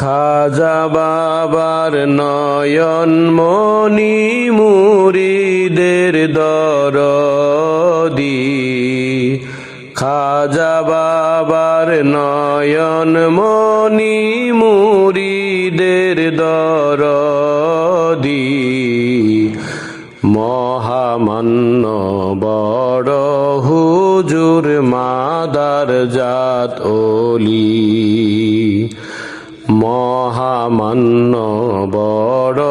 খাজা বাবার নয়ন মনি মুরিদের দরদি। খাজা বাবার নয়ন মনি মুরিদের দরদি। মহামান্য বড় হুজুর মাদার জাত ওলি মহামান্য বড়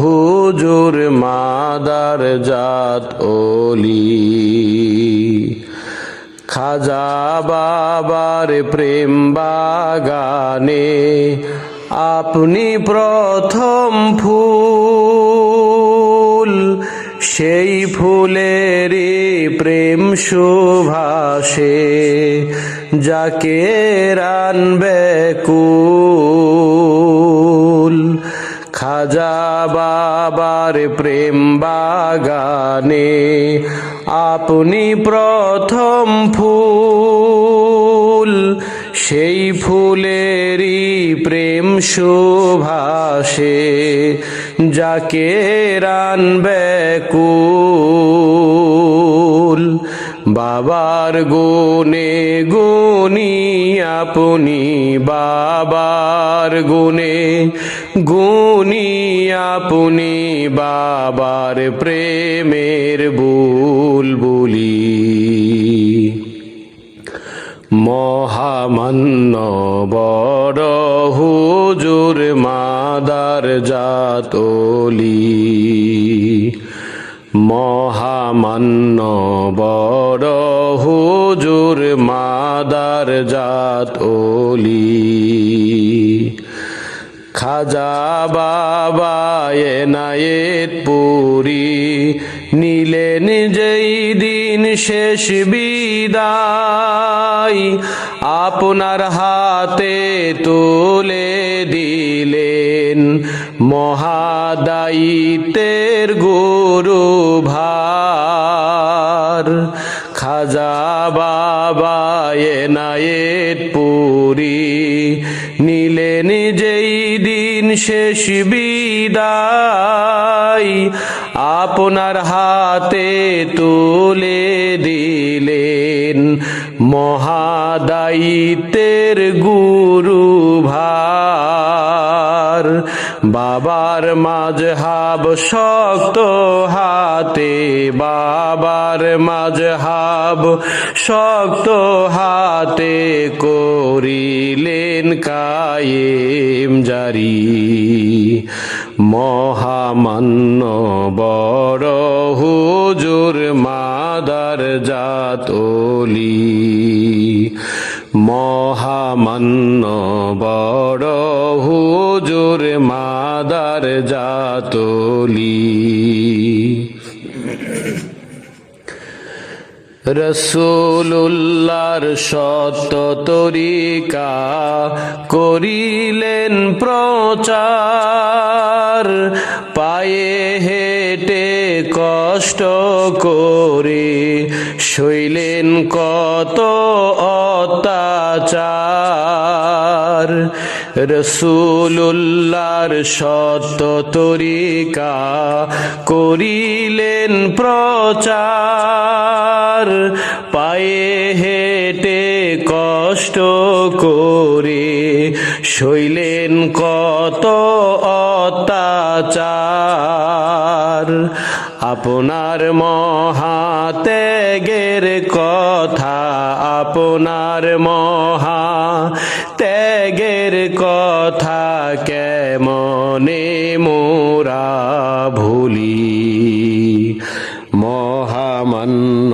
হুজুর মাদার জাত ওলি খাজা বাবার প্রেম বাগানে আপনি প্রথম ফুল। সেই ফুলেরই প্রেম সুভাষে যাকে রানবে কুল। খাজা বাবার প্রেম বাগানে আপনি প্রথম ফুল। সেই ফুলেরই প্রেম শোভাসে যাকে রানবে কুল। বাবার গুনে গুনি আপনি, বাবার গুনে গুনি আপনি, বাবার প্রেমের বুলবুলি। মহামান্য বড় হুজুর মাদার জাতলি। মহামান্য বড় হুজুর মাদার জাতলি খাজা বাবা এনায়েত পুরী নিলেন যেই দিন শেষ বিদায়। আপনার হাতে তুলে দিলেন মহাদায়িত্বের গুরু ভার খাজা বাবা এনায়েত পুরী। নিলেন যেই দিন শেষ বিদায়। আপনার হাতে তুলে দিলেন মহাদায়িত্বের গুরু ভার বাবার মাঝহাব শক্ত হাতে, বাবার মাঝহাব শক্ত হাতে করিলেন কায়েম জারি। মহামান্য বড় হুজুর মাদার জাতলি মহামান্য বড় হুজুর মাদার জাতলি। রসুল্লাহর সত তরিকা করিলেন প্রচার। পায়ে হেঁটে কষ্ট করে শৈলেন কত অত্যাচার। রসুল্লাহর সত তরিকা করিলেন প্রচার। পায়ে হেঁটে কষ্ট করে শৈলেন কত অত্যাচার। আপনার মহাত্যাগের কথা, আপনার মহা ত্যাগের কথা কেমনে মোরা ভুলি? মহামান্য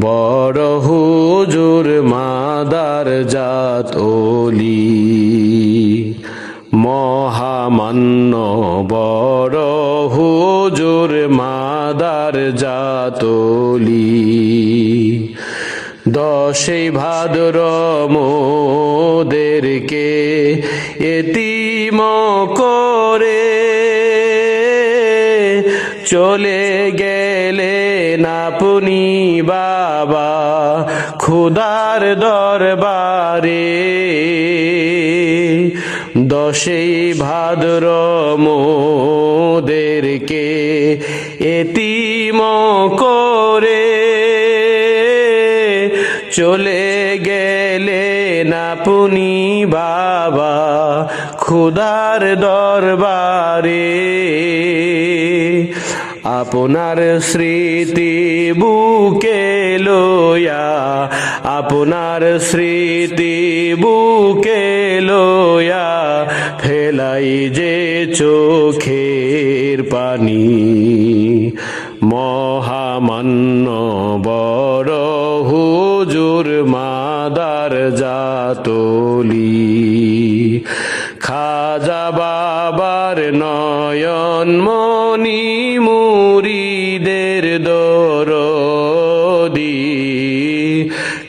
বড় হুজুর মাদার জাতলি মহামান্য বড় হুজুর মাদার জাতলি দশই ভাদর মোদেরকে এতিম করে চলে গেলেন আপনি বাবা খুদার দরবারে। দশেই ভাদ্র মোদেরকে চলে গেলেন আপনি বাবা, খুদার দরবারে। আপনার স্মৃতি বুকে লয়া আপনার স্মৃতি বুকে লয়া ফেলাই যে চোখের পানি। হুজুর মাদার জাতলি। খাজা বাবার নয়ন মনি মুরিদের দরদি।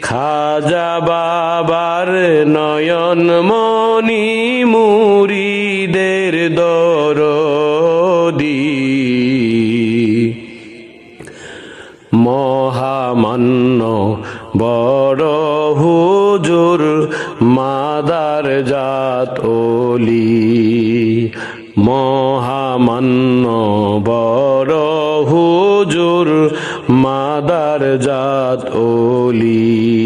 খাজা বাবার নয়ন মনি মুরিদের দরদি। মহামান্য হুজুর মাদার জাত ওলি মহামান্য বড় হুজুর মাদার জাত ওলি